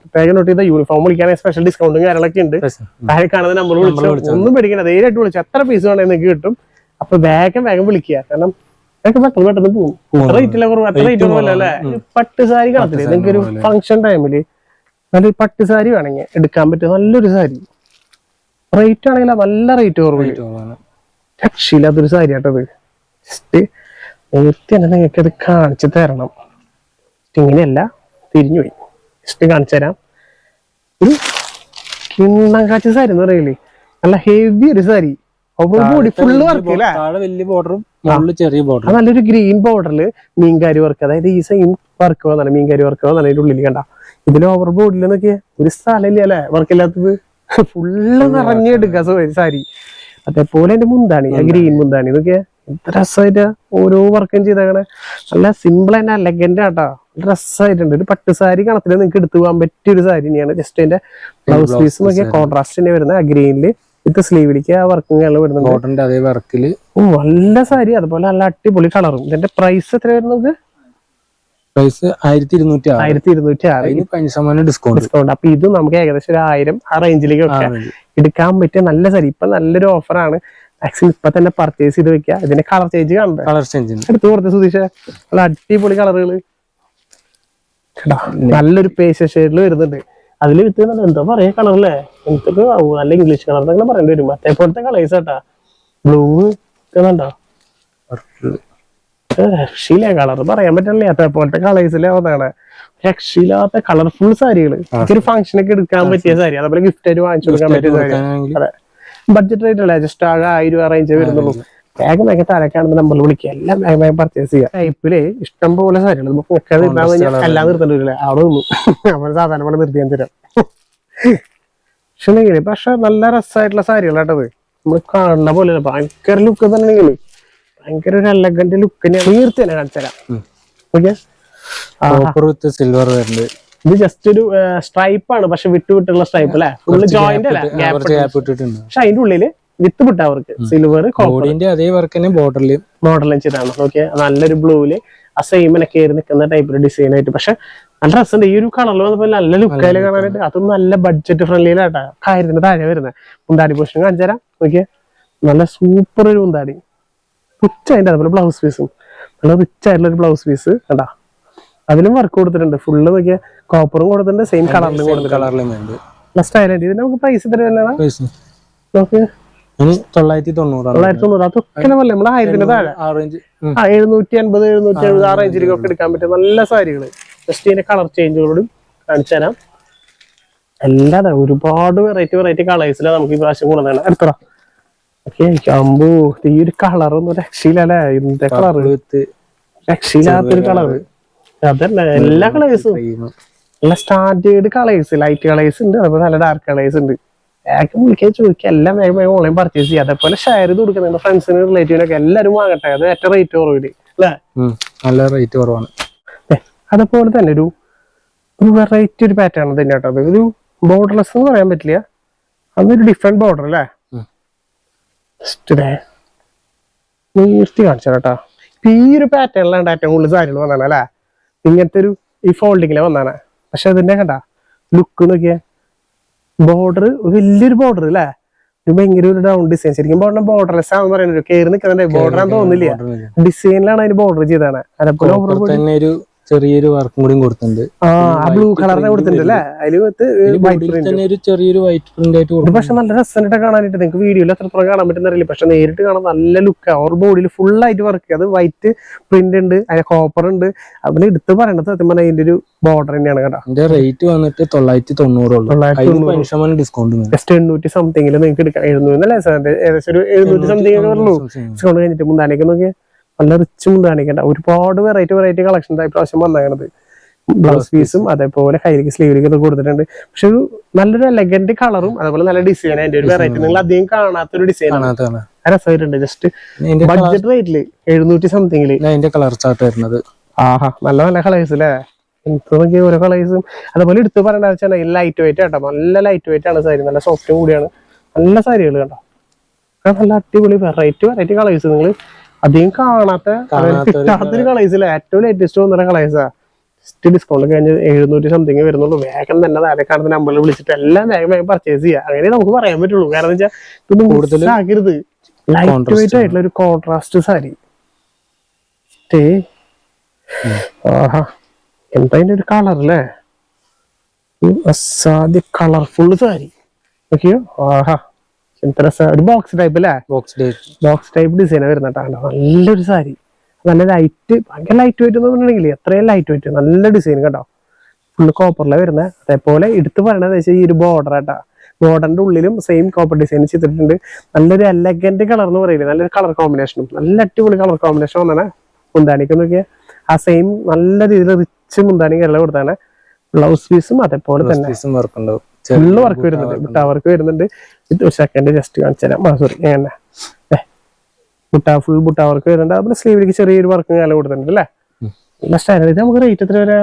Speaker 1: പ്രത്യേകം നോട്ട് ചെയ്ത യൂണിഫോം വിളിക്കാൻ സ്പെഷ്യൽ ഡിസ്കൗണ്ടും കാര്യങ്ങളൊക്കെ ഉണ്ട്. താഴെ കാണുന്ന നമ്മൾ വിളിച്ചു? ഒന്നും പേടിക്കണ്ട. ധൈര്യമായിട്ട് വിളിച്ചു. എത്ര പീസ് വേണമെങ്കിൽ നിങ്ങൾക്ക് കിട്ടും. അപ്പൊ വേഗം വേഗം വിളിക്കുക. കാരണം ഇതൊക്കെ പെട്ടെന്ന് പെട്ടെന്ന് പോകും. റേറ്റ് ഇല്ല കുറവ്? അത്ര റേറ്റ് കുറവല്ല പട്ട് സാരി കാണത്തില്ലേ നിങ്ങൾക്ക് ഒരു ഫംഗ്ഷൻ ടൈമിൽ നല്ലൊരു പട്ട് സാരി വേണമെങ്കിൽ എടുക്കാൻ പറ്റും നല്ലൊരു സാരി. റേറ്റ് ആണെങ്കിൽ നല്ല റേറ്റ് കുറവ്. രക്ഷയില്ലാത്തൊരു സാരി കേട്ടത് ജസ്റ്റ് നേരത്തെ തന്നെ നിങ്ങൾക്ക് അത് കാണിച്ചു തരണം. ഇങ്ങനെയല്ല തിരിഞ്ഞു പോയി. ജസ്റ്റ് കാണിച്ചു തരാം. ഒരു കിണ്ണം കാച്ച സാരി എന്ന് പറയില്ലേ? നല്ല ഹെവി ഒരു സാരി. ഫുള്ള് വർക്ക്
Speaker 2: വലിയ ബോർഡറും മുകളിൽ ചെറിയ
Speaker 1: നല്ലൊരു ഗ്രീൻ ബോർഡറിൽ മീൻകാരി വർക്ക് അതായത് ഈ സെയിം വർക്ക് വന്നാണ് മീൻകാരി വർക്ക് വന്നാണ് അതിന്റെ ഉള്ളിൽ കണ്ട. ഇതിൽ ഓവർ ബോർഡിൽ നോക്കിയേ ഒരു സ്ഥലമില്ല അല്ലേ വർക്ക് ഇല്ലാത്തത്? ഫുള്ള് നിറഞ്ഞെടുക്ക സാരി. അതേപോലെ എന്റെ മുന്താണി ഗ്രീൻ മുന്താണി. നോക്കിയേ എന്ത് രസമായിട്ട് ഓരോ വർക്കും ചെയ്തേക്കണെ. നല്ല സിമ്പിൾ തന്നെ അലഗന്റ് ആട്ടാ. രസമായിട്ടുണ്ട് ഒരു പട്ട് സാരി കണത്തിൽ നിങ്ങൾക്ക് എടുത്തു പോകാൻ പറ്റിയ ഒരു സാരി തന്നെയാണ്. ജസ്റ്റ് അതിന്റെ ബ്ലൗസ് പീസ് നോക്കിയാൽ കോൺട്രാസ്റ്റ് തന്നെ വരുന്നത് ആ ഗ്രീനിൽ ഇത് സ്ലീവിലേക്ക് ആ വർക്കും കാര്യങ്ങൾ വരുന്നുണ്ട്
Speaker 2: ബോർഡറിന്റെ അതേ വർക്കിൽ
Speaker 1: ഓ, നല്ല സാരി. അതുപോലെ നല്ല അടിപൊളി കളറും ഇതിന്റെ പ്രൈസ് എത്ര വരുന്നത്
Speaker 2: പ്രൈസ് ആയിരത്തി ഇരുന്നൂറ്റി
Speaker 1: ആയിരത്തി ഇരുന്നൂറ്റി ആറ്.
Speaker 2: പതിനഞ്ച് ശതമാനം ഡിസ്കൗണ്ട്
Speaker 1: ഡിസ്കൗണ്ട് അപ്പൊ ഇത് നമുക്ക് ഏകദേശം ഒരു ആയിരം ആ റേഞ്ചിലേക്ക് വെക്കാം. എടുക്കാൻ പറ്റിയ നല്ല സാരി. ഇപ്പൊ നല്ലൊരു ഓഫറാണ് മാക്സിമം ഇപ്പൊ തന്നെ പർച്ചേസ് ചെയ്ത് വെക്കുക. ഇതിന്റെ കളർ ചേഞ്ച് കാണണ്ടേ
Speaker 2: കളർ ചേഞ്ച്
Speaker 1: എടുത്തു കൊടുത്ത സുധീഷ. നല്ല അടിപൊളി കളറുകൾ നല്ലൊരു പേശ ഷെയ്ഡിൽ വരുന്നുണ്ട്. അതിൽ വിത്ത് എന്താ പറയാ കളർ അല്ലേ എനിക്ക് നല്ല ഇംഗ്ലീഷ് കളർ എന്നൊക്കെ പറയേണ്ടി വരും. മറ്റേ പോലത്തെ കളേഴ്സ് കേട്ടാ. ബ്ലൂ കണ്ടോ? രക്ഷയില്ല കളർ പറയാൻ പറ്റില്ലേ പറ്റില്ല അതേപോലത്തെ കളേഴ്സിലെ അതാണ് രക്ഷയില്ലാത്ത കളർഫുൾ സാരികൾ ഒരു ഫംഗ്ഷൻ ഒക്കെ എടുക്കാൻ പറ്റിയ സാരി അതേപോലെ ഗിഫ്റ്റ് ആയിട്ട് വാങ്ങിച്ചു കൊടുക്കാൻ പറ്റിയ സാരി ബഡ്ജറ്റ് റേറ്റ് അല്ലേ? ജസ്റ്റ് ആകെ ആയിരം രൂപ റേഞ്ച് വരുന്നുള്ളൂ. വേഗം വേഗം താഴേക്കാണെന്ന് നമ്മൾ വിളിക്കുക. എല്ലാം വേഗം വേഗം പർച്ചേസ് ചെയ്യുക. ടൈപ്പിൽ ഇഷ്ടം പോലെ സാരികൾ നമുക്ക് ഒക്കെ നിർത്താൻ എല്ലാം നിർത്തേണ്ടി വരില്ല. അവിടെ നിന്നു. അവൻ സാധാരണ പോലെ നിർത്തിയാൻ തരാം. പക്ഷെ ഇങ്ങനെ പക്ഷെ നല്ല രസമായിട്ടുള്ള സാരികളാട്ടത് നമ്മൾ കാണുന്ന പോലെ ഭയങ്കര ലുക്ക് തന്നെയാണെങ്കിൽ ഭയങ്കര ഒരു എലഗന്റ് ലുക്ക് തന്നെയാണ്. തീർത്ത് തന്നെ കാണിച്ചു തരാം. ഓക്കെ?
Speaker 2: സിൽവർ വരുന്നുണ്ട്
Speaker 1: ഇത് ജസ്റ്റ് ഒരു സ്ട്രൈപ്പ് ആണ്. പക്ഷെ വിട്ടു വിട്ടുള്ള സ്ട്രൈപ്പ് അല്ലെ? ഫുള്ള് ജോയിന്റ് അല്ല ഗ്യാപ്പ്
Speaker 2: ഇട്ടിട്ടുണ്ട്.
Speaker 1: പക്ഷെ അതിന്റെ ഉള്ളിൽ വിത്ത് വിട്ട അവർക്ക് സിൽവർ
Speaker 2: കോപ്പറിന്റെ അതേ വർക്ക് തന്നെ ബോർഡറിൽ
Speaker 1: മോഡൽ ചെയ്താണ്. ഓക്കെ നല്ലൊരു ബ്ലൂവിൽ ആ സെയിമിനെ കയറി നിൽക്കുന്ന ടൈപ്പിൽ ഡിസൈൻ ആയിട്ട്. പക്ഷെ നല്ല രസമുണ്ട്. ഈ ഒരു കളറിൽ വന്നപ്പോൾ നല്ല ലുക്കായാലും കാണാനായിട്ട് അതും നല്ല ബഡ്ജറ്റ് ഫ്രണ്ട്ലിയിലാട്ടാ കാര്യത്തിന് താഴെ വരുന്നത് മുന്താടി പോഷൻ കാണിച്ചു തരാം. ഓക്കെ നല്ല സൂപ്പർ ഒരു മുന്താടി. പുച്ച അതിന്റെ അതുപോലെ ബ്ലൗസ് പീസും നല്ല റിച്ച് ആയിട്ടുള്ള ഒരു ബ്ലൗസ് പീസ് കണ്ടാ? അതിലും വർക്ക് കൊടുത്തിട്ടുണ്ട്. ഫുള്ള് നോക്കിയ കോപ്പറും കൊടുത്തിട്ടുണ്ട്. സെയിം കളറിലും കൊടുത്തിട്ടുണ്ട്.
Speaker 2: കളറിലും ഉണ്ട്.
Speaker 1: നല്ല സ്റ്റൈലായിട്ട് ഇത് നമുക്ക് പൈസ വരുന്നതാണ് നോക്ക്.
Speaker 2: തൊള്ളായിരത്തി തൊണ്ണൂറാണ്
Speaker 1: തൊള്ളായിരത്തി തൊണ്ണൂറ് അതൊക്കെ നമ്മൾ ആയിരത്തിന് താഴെ.
Speaker 2: ആറേഞ്ച്
Speaker 1: ആ എഴുന്നൂറ്റി അൻപത് എഴുന്നൂറ്റി എഴുപത് ആ റേഞ്ചിലേക്കൊക്കെ എടുക്കാൻ പറ്റും നല്ല സാരികൾ ജസ്റ്റ് ഇതിന്റെ കളർ ചേഞ്ചുകളോടും കാണിച്ചു തരാം. അല്ലാതെ ഒരുപാട് വെറൈറ്റി വെറൈറ്റി കളേഴ്സിലാണ് നമുക്ക് ഈ പ്രാവശ്യം കൂടുതലാണ് എടുത്തറ ഓക്കെ അമ്പൂ ഈ ഒരു കളർ ഒന്നും രക്ഷയില്ലല്ലേ? ഇതിന്റെ കളർ
Speaker 2: എടുത്ത്
Speaker 1: രക്ഷയില്ലാത്തൊരു കളർ അതല്ല എല്ലാ കളേഴ്സും നല്ല സ്റ്റാൻഡേർഡ് കളേഴ്സ് ലൈറ്റ് കളേഴ്സ് ഉണ്ട് അതുപോലെ നല്ല ഡാർക്ക് കളേഴ്സ് ഉണ്ട്. വേഗം വിളിക്കാൻ ചോദിക്കുക എല്ലാം വേഗം വേഗം ഓൺലൈൻ പർച്ചേസ് ചെയ്യുക അതേപോലെ ഷെയർ ചെയ്ത് കൊടുക്കുന്നുണ്ട് ഫ്രണ്ട്സിന് റിലേറ്റീവിനൊക്കെ എല്ലാവരും വാങ്ങട്ടെ. അത് ഏറ്റവും റേറ്റ് കുറവിൽ. അല്ലേ.
Speaker 2: നല്ല റേറ്റ് കുറവാണ്.
Speaker 1: അതേപോലെ തന്നെ ഒരു ഒരു വെറൈറ്റി ഒരു പാറ്റേൺ തന്നെ കേട്ടോ അത് ഒരു ബോർഡർലെസ് എന്ന് പറയാൻ പറ്റില്ല. അതൊരു ഡിഫറെന്റ് ബോർഡർ അല്ലേ? നീർത്തി കാണിച്ചു കേട്ടോ ഇപ്പൊ ഈ ഒരു പാറ്റേണിലാണ് ഏറ്റവും കൂടുതൽ സാരികൾ വന്നാണ് അല്ലേ? ഇങ്ങനത്തെ ഒരു ഈ ഫോൾഡിങ്ങിലെ വന്നാണ് പക്ഷെ അതിന്റെ കണ്ട ലുക്ക് നോക്കിയേ. ബോർഡർ വലിയൊരു ബോർഡർ അല്ലേ ഒരു ഭയങ്കര ഒരു ഡൗൺ ഡിസൈൻ ശരിക്കും ബോർഡർ ബോർഡർലെസ് ആണെന്ന് പറയുന്നത്. കയറി നിൽക്കുന്നുണ്ട് ബോർഡർ ആണെന്ന് തോന്നുന്നില്ല. ഡിസൈനിലാണ് അതിന് ബോർഡർ ചെയ്താണ് അതേപോലെ
Speaker 2: ചെറിയൊരു വർക്കും കൂടി കൊടുത്തിട്ടുണ്ട്.
Speaker 1: ബ്ലൂ കളറിനെ കൊടുത്തിട്ടുണ്ട് അല്ലേ?
Speaker 2: തന്നെ ഒരു ചെറിയൊരു വൈറ്റ് പ്രിന്റ് ആയിട്ട് കൊടുക്കും
Speaker 1: പക്ഷെ നല്ല രസമായിട്ട് കാണാനായിട്ട് നിങ്ങൾക്ക് വീഡിയോയിൽ എത്രത്തോളം കാണാൻ പറ്റുന്നറിയില്ല പക്ഷെ നേരിട്ട് കാണാൻ നല്ല ലുക്ക് അവർ ബോഡിയിൽ ഫുൾ ആയിട്ട് വർക്ക് അത് വൈറ്റ് പ്രിന്റ് ഉണ്ട് അതിന് കോപ്പർ ഉണ്ട്. അതിന് എടുത്ത് പറയണത് സത്യം പറഞ്ഞാൽ അതിന്റെ ഒരു ബോർഡർ തന്നെയാണ് കേട്ടോ.
Speaker 2: അതിന്റെ റേറ്റ് വന്നിട്ട് തൊള്ളായിരത്തി തൊണ്ണൂറുള്ളൂ
Speaker 1: തൊണ്ണൂറ്.
Speaker 2: ഡിസ്കൗണ്ട്
Speaker 1: ജസ്റ്റ് എണ്ണൂറ്റി സംതിങ്ങിൽ നിങ്ങൾക്ക് എടുക്കാം. എഴുന്നൂറ് സാറിന്റെ ഏകദേശം ഒരു എഴുന്നൂറ്റി സംതിങ് ഡിസ്കൗണ്ട് കഴിഞ്ഞിട്ട് മുന്താനേക്ക് നോക്കിയാൽ നല്ല റിച്ച് കാണിക്കണ്ട. ഒരുപാട് വെറൈറ്റി വെറൈറ്റി കളക്ഷൻ പ്രാവശ്യം വന്നേക്കണത്. ബ്ലൗസ് പീസും അതേപോലെ കയ്യിലേക്ക് സ്ലീവിലേക്ക് കൊടുത്തിട്ടുണ്ട്. പക്ഷെ ഒരു നല്ലൊരു എലഗന്റ് കളറും അതേപോലെ നല്ല ഡിസൈൻ അതിന്റെ ഒരു വെറൈറ്റി നിങ്ങൾ അധികം കാണാത്തൊരു ഡിസൈൻ രസമായിട്ടുണ്ട്. ജസ്റ്റ് ബഡ്ജറ്റ് റേറ്റിൽ എഴുന്നൂറ്റി
Speaker 2: സംതിങ്ങിൽ അതിന്റെ കളർ ചാർട്ട് വരുന്നത്.
Speaker 1: ആഹാ നല്ല നല്ല കളേഴ്സ് അല്ലേ എനിക്ക് ഓരോ കളേഴ്സും അതേപോലെ എടുത്ത് പറയേണ്ട വെച്ചാൽ ലൈറ്റ് വെയിറ്റ് കേട്ടോ നല്ല ലൈറ്റ് വെയിറ്റ് ആണ് സാരി. നല്ല സോഫ്റ്റ് കൂടിയാണ്. നല്ല സാരികൾ കേട്ടോ നല്ല അടിപൊളി വെറൈറ്റി വെറൈറ്റി കളേഴ്സ് നിങ്ങൾ അധികം കാണാത്ത കിട്ടാത്തൊരു കളേഴ്സ് അല്ലേ ഏറ്റവും ലേറ്റസ്റ്റ് വന്ന കളേഴ്സാ ജസ്റ്റ് ഡിസ്കൗണ്ട് കഴിഞ്ഞ് എഴുന്നൂറ്റി സംതിങ് വരുന്നുള്ളൂ. വേഗം തന്നെ താഴെ കാണുന്ന നമ്പറിൽ വിളിച്ചിട്ട് എല്ലാം വേഗം വേഗം പർച്ചേസ് ചെയ്യുക അങ്ങനെ നമുക്ക് പറയാൻ പറ്റുള്ളൂ. കാരണം വെച്ചാൽ ഇതൊന്നും
Speaker 2: കൂടുതൽ
Speaker 1: ആക്കരുത് ലൈറ്റ് വെയിറ്റ് ആയിട്ടുള്ള ഒരു കോൺട്രാസ്റ്റ് സാരി. ആഹാ. എന്താ അതിന്റെ ഒരു കളർ അല്ലേ അസാധ്യ കളർഫുൾ സാരി. ഓക്കെയോ ആഹാ. ഒരു ബോക്സ് ടൈപ്പ് അല്ലേ?
Speaker 2: Box type
Speaker 1: box type design വരുന്ന കേട്ടോ. നല്ലൊരു സാരി. നല്ല ലൈറ്റ് ഭയങ്കര ലൈറ്റ് വെയിറ്റ് എന്ന് പറഞ്ഞിട്ടുണ്ടെങ്കിൽ എത്രയും ലൈറ്റ് വെയിറ്റ് നല്ല ഡിസൈൻ കേട്ടോ. ഫുള്ള് കോപ്പറിലാണ് വരുന്നത് അതേപോലെ എടുത്ത് പറയണത് വെച്ചാൽ ഈ ഒരു ബോർഡർ ആട്ടാ. ബോർഡറിന്റെ ഉള്ളിലും സെയിം കോപ്പർ ഡിസൈൻ ചെയ്തിട്ടുണ്ട്. നല്ലൊരു എലഗന്റ് കളർ എന്ന് പറയില്ലേ? നല്ലൊരു കളർ കോമ്പിനേഷനും നല്ല അടിപൊളി കളർ കോമ്പിനേഷൻ വന്നാണ് മുന്താണിക്ക് നോക്കിയാൽ ആ സെയിം നല്ല രീതിയിൽ റിച്ച് മുന്താണി കേരള കൊടുത്താണ് ബ്ലൗസ് പീസും അതേപോലെ തന്നെ.
Speaker 2: പീസും വർക്ക് ഉണ്ടാവും.
Speaker 1: ഫുള്ള് വർക്ക് വരുന്നുണ്ട്. മുട്ട വർക്ക് വരുന്നുണ്ട്. ഇത് സെക്കൻഡ് ജസ്റ്റ് കാണിച്ചു തരാം. സോറി എങ്ങനെ മുട്ട ഫുൾ മുട്ട വർക്ക് വരുന്നുണ്ട്. അതുപോലെ സ്ലീവിലേക്ക് ചെറിയൊരു വർക്ക് കാലം കൊടുത്തിട്ടുണ്ട് അല്ലേ? നമുക്ക് റേറ്റ് എത്ര വരാ?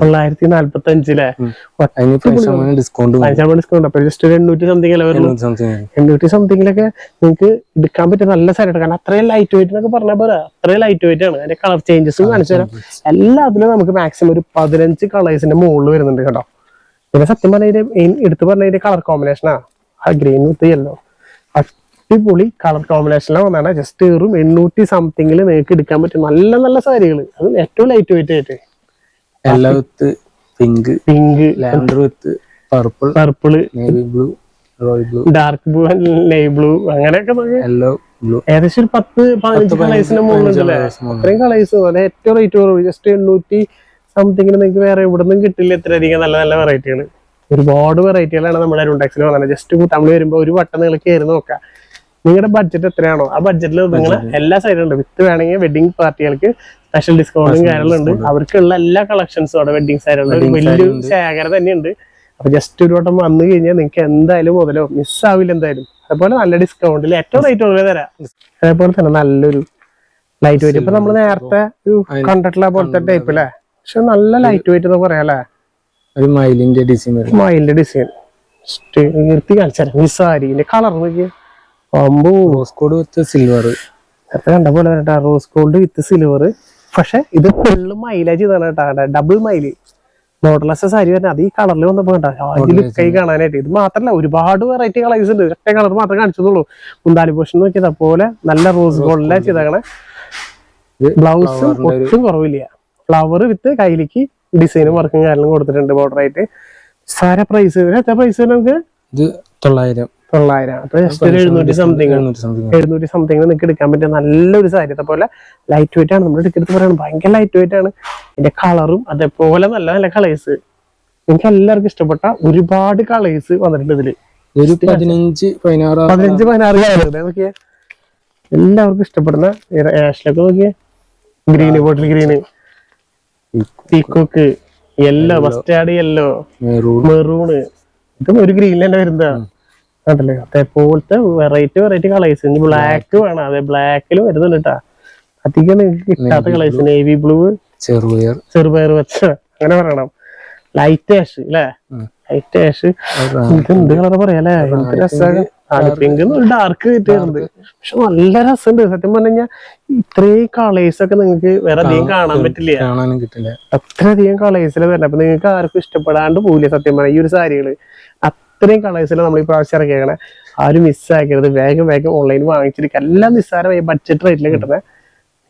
Speaker 2: തൊള്ളായിരത്തി
Speaker 1: നാല്പത്തി അഞ്ചിലെ
Speaker 2: ഡിസ്കൗണ്ട്
Speaker 1: ഡിസ്കൗണ്ട് അപ്പൊ ജസ്റ്റ് എണ്ണൂറ്റി സംതിങ് എണ്ണൂറ്റി സംതിങ്ങിലൊക്കെ നിങ്ങൾക്ക് എടുക്കാൻ പറ്റിയ നല്ല സാരി കാരണം അത്രയും ലൈറ്റ് വെയിറ്റ് എന്നൊക്കെ പറഞ്ഞാൽ പോരാ. അത്രയും ലൈറ്റ് വെയിറ്റ് ആണ്. അതിന്റെ കളർ ചേഞ്ചസും കാണിച്ചു തരാം. എല്ലാത്തിലും നമുക്ക് മാക്സിമം ഒരു പതിനഞ്ച് കളേഴ്സിന്റെ മുകളിൽ വരുന്നുണ്ട് കേട്ടോ. പിന്നെ സത്യം പറഞ്ഞ എടുത്തു പറഞ്ഞ കളർ കോമ്പിനേഷനാ ആ. ഗ്രീൻ വിത്ത് യെല്ലോ അടിപൊളി കളർ കോമ്പിനേഷനിലാണ് വന്നാണ് ജസ്റ്റ് വെറും എണ്ണൂറ്റി സംതിങ്ങിൽ നിങ്ങൾക്ക് എടുക്കാൻ പറ്റും നല്ല നല്ല സാരികൾ അത് ഏറ്റവും ലൈറ്റ് വെയിറ്റ് ആയിട്ട്.
Speaker 2: Yellow with pink
Speaker 1: pink
Speaker 2: lavender with purple
Speaker 1: purple
Speaker 2: navy blue royal blue
Speaker 1: dark blue navy blue അങ്ങനെയൊക്കെ
Speaker 2: യെല്ലോ ബ്ലൂ
Speaker 1: ഏകദേശം ഒരു പത്ത് പതിനഞ്ച് കളേഴ്സിന് മുകളിലുണ്ടല്ലേ അത്രയും കളേഴ്സ് അത് ഏറ്റവും റേറ്റ് കുറവ്. ജസ്റ്റ് എണ്ണൂറ്റി സംതിങ്ങിന് നിങ്ങൾക്ക് വേറെ ഇവിടെ നിന്നും കിട്ടില്ല ഇത്രയധികം നല്ല നല്ല വെറൈറ്റികൾ ഒരുപാട് വെറൈറ്റികളാണ് നമ്മുടെ അരുണ്ടാക്സിൽ വന്നത്. ജസ്റ്റ് തമിഴ് വരുമ്പോൾ ഒരു വട്ടം നിങ്ങൾ കയറി നോക്കാം. നിങ്ങളുടെ ബഡ്ജറ്റ് എത്രയാണോ? ആ ബഡ്ജറ്റിൽ നിങ്ങൾ എല്ലാ സൈഡും ഉണ്ട്. വിത്ത് വേണമെങ്കിൽ വെഡിങ് പാർട്ടികൾക്ക് സ്പെഷ്യൽ ഡിസ്കൗണ്ടും കാര്യങ്ങളുണ്ട് അവർക്കുള്ള എല്ലാ കളക്ഷൻസും അവിടെ വെഡിങ് സാരി ഒരു വലിയൊരു ശേഖരം തന്നെയുണ്ട് അപ്പൊ ജസ്റ്റ് ഒരു വട്ടം വന്നു കഴിഞ്ഞാൽ നിങ്ങൾക്ക് എന്തായാലും മുതലോ മിസ്സാവില്ല എന്തായാലും. അതുപോലെ നല്ല ഡിസ്കൗണ്ടിൽ ഏറ്റവും റേറ്റ് ഉള്ളത് തരാം. അതേപോലെ തന്നെ നല്ലൊരു ലൈറ്റ് വെയിറ്റ് ഇപ്പൊ നമ്മൾ നേരത്തെ ഒരു കണ്ടിട്ടുള്ള പോലത്തെ ടൈപ്പ് അല്ലേ പക്ഷെ നല്ല ലൈറ്റ് വെയിറ്റ് എന്ന് പറയാല്ലേ
Speaker 2: ഒരു മയിലിന്റെ ഡിസൈൻ മൈലിന്റെ
Speaker 1: മയിലിന്റെ ഡിസൈൻ നിർത്തി കാണിച്ചാൽ മിസ്സാരിന്റെ സാരിന്റെ കളർ നോക്കി അമ്പൂ
Speaker 2: റോസ് കോഡ് വിത്ത് സിൽവർ
Speaker 1: നേരത്തെ കണ്ട പോലെ റോസ് ഗോൾഡ് വിത്ത് സിൽവർ പക്ഷെ ഇത് ഫുള്ള് മൈലേജ് ഇതാണ് കേട്ടോ. ഡബിൾ മൈൽ മോഡലസ് സാരി തന്നെ. അത് ഈ കളറിൽ വന്നപ്പോ പോകണ്ട അതിൽ കൈ കാണാനായിട്ട്. ഇത് മാത്രല്ല ഒരുപാട് വെറൈറ്റി കളേഴ്സ് ഉണ്ട്. ഒറ്റ കളർ മാത്രമേ കാണിച്ചതുള്ളൂ മുന്താലി പോഷൻ നോക്കിയത് പോലെ നല്ല റോസ് ഗോൾഡിലെ ചെയ്തേക്കണേ. ബ്ലൗസ് ഒട്ടും കുറവില്ല. ഫ്ലവർ വിത്ത് കയ്യിലേക്ക് ഡിസൈനും വർക്കും കാര്യങ്ങളും കൊടുത്തിട്ടുണ്ട് ബോർഡർ ആയിട്ട്. സാര പ്രൈസ് എത്ര പ്രൈസ് നമുക്ക്?
Speaker 2: ഇത് തൊള്ളായിരം.
Speaker 1: തൊള്ളായിരം. അപ്പൊ ജസ്റ്റ് ഒരു എഴുന്നൂറ്റി സംതിങ്
Speaker 2: എഴുന്നൂറ്റി സംതിങ്
Speaker 1: നിങ്ങൾക്ക് എടുക്കാൻ പറ്റിയ നല്ലൊരു സാരി. അതേപോലെ ലൈറ്റ് വെയിറ്റ് ആണ്. നമ്മുടെ എടുക്കരുത് പറയുന്നത് ഭയങ്കര ലൈറ്റ് വെയിറ്റ് ആണ്. ഇതിന്റെ കളറും അതേപോലെ നല്ല നല്ല കളേഴ്സ് എനിക്ക് എല്ലാവർക്കും ഇഷ്ടപ്പെട്ട ഒരുപാട് കളേഴ്സ് വന്നിട്ടുണ്ട് ഇതിൽ.
Speaker 2: ഒരു പതിനഞ്ച് പതിനാറ്
Speaker 1: പതിനഞ്ച് പതിനാറ് കളർ നോക്കിയേ. എല്ലാവർക്കും ഇഷ്ടപ്പെടുന്ന ആഷിലൊക്കെ നോക്കിയേ. Green bottle green peacock yellow mustard yellow
Speaker 2: maroon
Speaker 1: maroon ഇതും ഒരു ഗ്രീനിൽ തന്നെ വരുന്നതാ. അതല്ലേ അതേപോലത്തെ വെറൈറ്റി വെറൈറ്റി കളേഴ്സ് ഇനി ബ്ലാക്ക് വേണം. അതെ ബ്ലാക്കിലും വരുന്നുണ്ട് കേട്ടാ അധികം നിങ്ങൾക്ക് കിട്ടാത്ത കളേഴ്സ് നേവി ബ്ലൂ
Speaker 2: ചെറുപയർ.
Speaker 1: ചെറുപയർ വെച്ച. അങ്ങനെ പറയണം. ലൈറ്റ് ആഷ് അല്ലേ ലൈറ്റ് ആഷ് ഇത് എന്ത് കളർ പറയാ അല്ലേ എന്ത് രസമാണ് പിങ്ക് ഡാർക്ക് കിട്ടിയിട്ടുണ്ട്. പക്ഷെ നല്ല രസമുണ്ട് സത്യം പറഞ്ഞു കഴിഞ്ഞാൽ ഇത്രയും കളേഴ്സ് ഒക്കെ നിങ്ങൾക്ക് വേറെ അധികം കാണാൻ പറ്റില്ല.
Speaker 2: കാണാനും കിട്ടില്ല.
Speaker 1: അത്രയധികം കളേഴ്സിൽ വരണം. അപ്പൊ നിങ്ങൾക്ക് ആർക്കും ഇഷ്ടപ്പെടാണ്ട് പോവില്ല സത്യം പറഞ്ഞാൽ ഈ ഒരു സാരികൾ. അത്രയും കളേഴ്സിൽ നമ്മൾ ഈ പ്രാവശ്യം ഇറക്കിയേക്കണേ. ആരും മിസ്സാക്കരുത് വേഗം വേഗം ഓൺലൈനിൽ വാങ്ങിച്ചിരിക്കുക. എല്ലാം നിസ്സാരമായി ബഡ്ജറ്റ് റേറ്റിൽ കിട്ടുന്നത്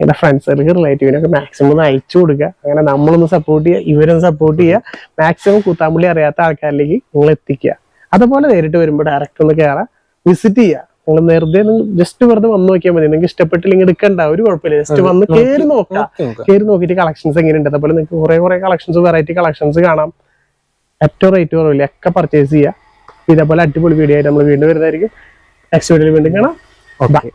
Speaker 1: നിങ്ങളുടെ ഫ്രണ്ട്സുകൾക്ക് റിലേറ്റീവിനൊക്കെ മാക്സിമം ഒന്ന് അയച്ചു കൊടുക്കുക. അങ്ങനെ നമ്മളൊന്ന് സപ്പോർട്ട് ചെയ്യുക ഇവരൊന്ന് സപ്പോർട്ട് ചെയ്യുക. മാക്സിമം കൂത്താമ്പള്ളി അറിയാത്ത ആൾക്കാരിലേക്ക് നിങ്ങൾ എത്തിക്കുക. അതുപോലെ നേരിട്ട് വരുമ്പോൾ ഡയറക്റ്റ് ഒന്ന് കയറാം വിസിറ്റ് ചെയ്യുക. നിങ്ങൾ വെറുതെ ജസ്റ്റ് വെറുതെ വന്ന് നോക്കിയാൽ മതി. നിങ്ങൾക്ക് ഇഷ്ടപ്പെട്ടില്ലെങ്കിൽ എടുക്കണ്ട. ഒരു കുഴപ്പമില്ല. ജസ്റ്റ് വന്ന് കയറി നോക്കുക.
Speaker 2: നോക്കി നോക്കാം
Speaker 1: കയറി നോക്കിയിട്ട് കളക്ഷൻസ് എങ്ങനെയുണ്ട്? അതുപോലെ നിങ്ങൾക്ക് കുറെ കുറെ കളക്ഷൻസ് വെറൈറ്റി കളക്ഷൻസ് കാണാം. ഏറ്റവും റേറ്റ് കുറവില്ല ഒക്കെ പർച്ചേസ് ചെയ്യുക. ഇതേപോലെ അടിപൊളി വീഡിയോ ആയിട്ട് നമ്മൾ വീണ്ടും വരുന്നതായിരിക്കും. നെക്സ്റ്റ് വീഡിയോയിൽ വീണ്ടും കാണാം.
Speaker 2: ഓക്കെ